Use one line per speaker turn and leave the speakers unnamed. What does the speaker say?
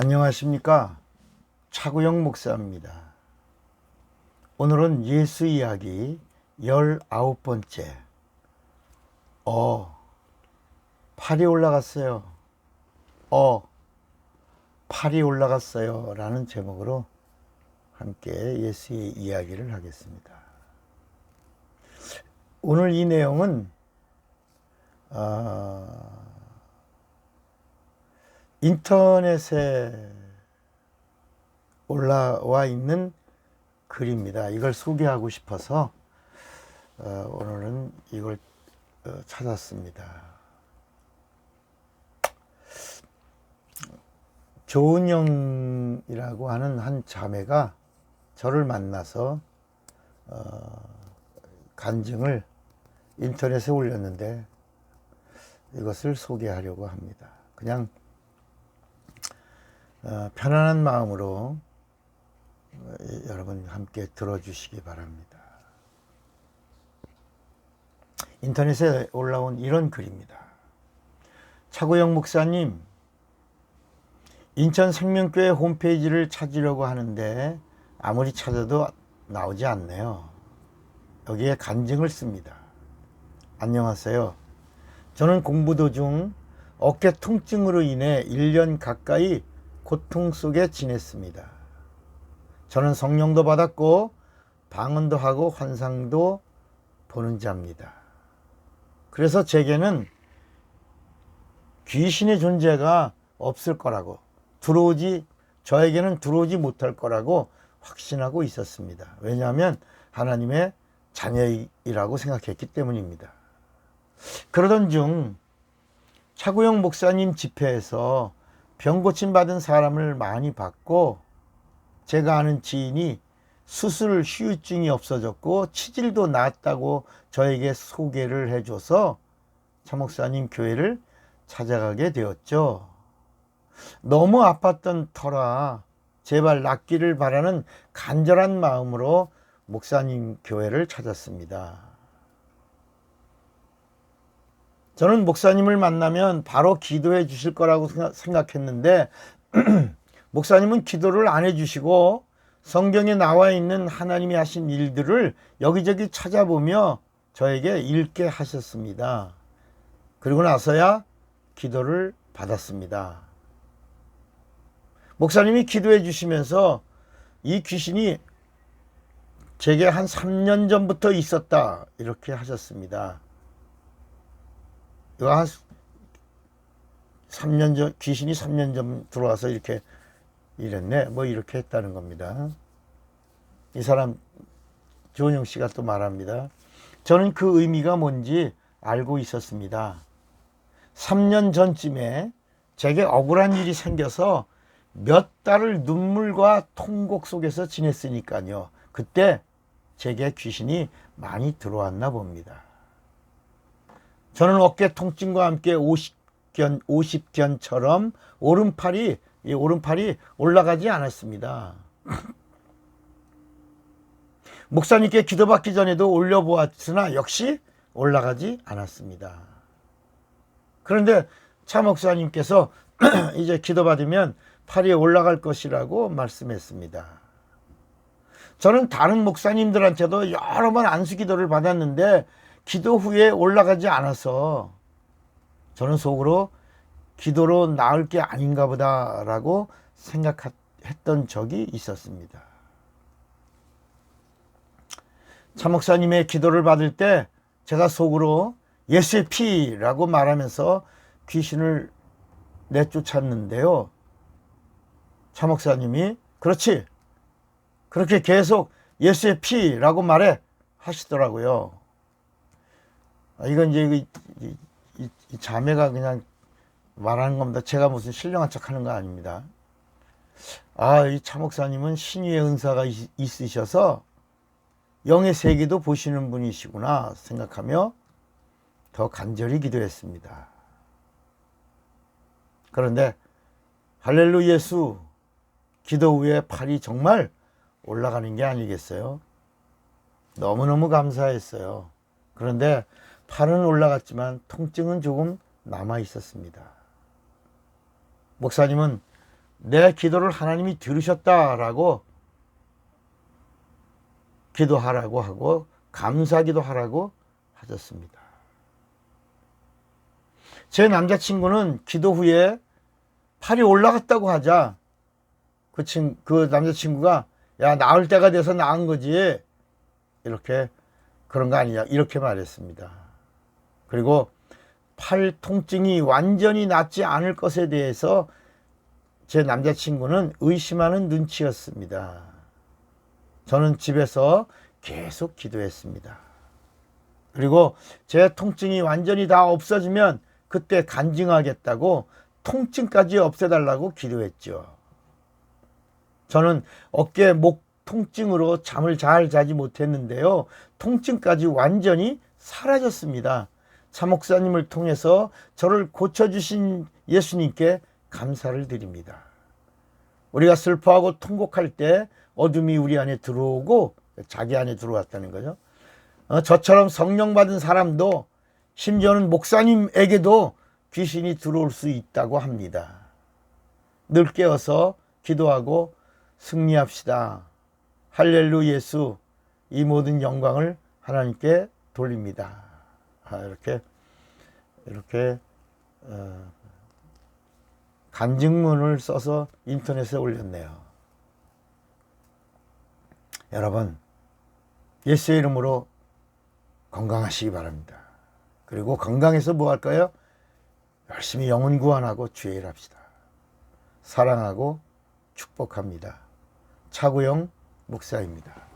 안녕하십니까. 차구영 목사입니다. 오늘은 예수 이야기 19번째. 어, 팔이 올라갔어요. 어, 팔이 올라갔어요. 라는 제목으로 함께 예수의 이야기를 하겠습니다. 오늘 이 내용은, 아, 인터넷에 올라와 있는 글입니다. 이걸 소개하고 싶어서 어, 오늘은 이걸 어, 찾았습니다. 조은영이라고 하는 한 자매가 저를 만나서 어, 간증을 인터넷에 올렸는데 이것을 소개하려고 합니다. 그냥 어, 편안한 마음으로 어, 여러분 함께 들어주시기 바랍니다. 인터넷에 올라온 이런 글입니다. 차고영 목사님, 인천 생명교회 홈페이지를 찾으려고 하는데 아무리 찾아도 나오지 않네요. 여기에 간증을 씁니다. 안녕하세요. 저는 공부 도중 어깨 통증으로 인해 1년 가까이 고통 속에 지냈습니다. 저는 성령도 받았고 방언도 하고 환상도 보는 자입니다. 그래서 제게는 귀신의 존재가 없을 거라고 들어오지 저에게는 들어오지 못할 거라고 확신하고 있었습니다. 왜냐하면 하나님의 자녀이라고 생각했기 때문입니다. 그러던 중 차구영 목사님 집회에서 병 고침 받은 사람을 많이 봤고 제가 아는 지인이 수술 후유증이 없어졌고 치질도 나았다고 저에게 소개를 해줘서 차 목사님 교회를 찾아가게 되었죠. 너무 아팠던 터라 제발 낫기를 바라는 간절한 마음으로 목사님 교회를 찾았습니다. 저는 목사님을 만나면 바로 기도해 주실 거라고 생각했는데 목사님은 기도를 안 해주시고 성경에 나와 있는 하나님이 하신 일들을 여기저기 찾아보며 저에게 읽게 하셨습니다. 그리고 나서야 기도를 받았습니다. 목사님이 기도해 주시면서 이 귀신이 제게 한 3년 전부터 있었다. 이렇게 하셨습니다. 이거 한 3년 전, 귀신이 3년 전 들어와서 이렇게 이랬네. 뭐 이렇게 했다는 겁니다. 이 사람, 조은영 씨가 또 말합니다. 저는 그 의미가 뭔지 알고 있었습니다. 3년 전쯤에 제게 억울한 일이 생겨서 몇 달을 눈물과 통곡 속에서 지냈으니까요. 그때 제게 귀신이 많이 들어왔나 봅니다. 저는 어깨 통증과 함께 50견, 50견처럼 오른팔이, 이 오른팔이 올라가지 않았습니다. 목사님께 기도받기 전에도 올려보았으나 역시 올라가지 않았습니다. 그런데 차 목사님께서 이제 기도받으면 팔이 올라갈 것이라고 말씀했습니다. 저는 다른 목사님들한테도 여러 번 안수 기도를 받았는데 기도 후에 올라가지 않아서 저는 속으로 기도로 나을 게 아닌가 보다라고 생각했던 적이 있었습니다. 차 목사님의 기도를 받을 때 제가 속으로 예수의 피라고 말하면서 귀신을 내쫓았는데요. 차 목사님이 그렇지 그렇게 계속 예수의 피라고 말해 하시더라고요. 아, 이건 이제 이, 이, 이, 이 자매가 그냥 말하는 겁니다. 제가 무슨 신령한 척 하는 거 아닙니다. 아, 이 차목사님은 신유의 은사가 있, 있으셔서 영의 세계도 보시는 분이시구나 생각하며 더 간절히 기도했습니다. 그런데 할렐루 예수 기도 후에 팔이 정말 올라가는 게 아니겠어요? 너무너무 감사했어요. 그런데 팔은 올라갔지만 통증은 조금 남아 있었습니다. 목사님은 내 기도를 하나님이 들으셨다라고 기도하라고 하고 감사기도 하라고 하셨습니다. 제 남자친구는 기도 후에 팔이 올라갔다고 하자 그, 친, 그 남자친구가 야 나을 때가 돼서 나은 거지 이렇게 그런 거 아니냐 이렇게 말했습니다. 그리고 팔 통증이 완전히 낫지 않을 것에 대해서 제 남자친구는 의심하는 눈치였습니다. 저는 집에서 계속 기도했습니다. 그리고 제 통증이 완전히 다 없어지면 그때 간증하겠다고 통증까지 없애달라고 기도했죠. 저는 어깨 목 통증으로 잠을 잘 자지 못했는데요. 통증까지 완전히 사라졌습니다. 차 목사님을 통해서 저를 고쳐주신 예수님께 감사를 드립니다. 우리가 슬퍼하고 통곡할 때 어둠이 우리 안에 들어오고 자기 안에 들어왔다는 거죠. 어, 저처럼 성령 받은 사람도 심지어는 목사님에게도 귀신이 들어올 수 있다고 합니다. 늘 깨어서 기도하고 승리합시다. 할렐루 예수 이 모든 영광을 하나님께 돌립니다. 아, 이렇게 이렇게 어, 간증문을 써서 인터넷에 올렸네요. 여러분 예수의 이름으로 건강하시기 바랍니다. 그리고 건강해서 뭐 할까요? 열심히 영혼 구원하고 주의 일합시다. 사랑하고 축복합니다. 차구영 목사입니다.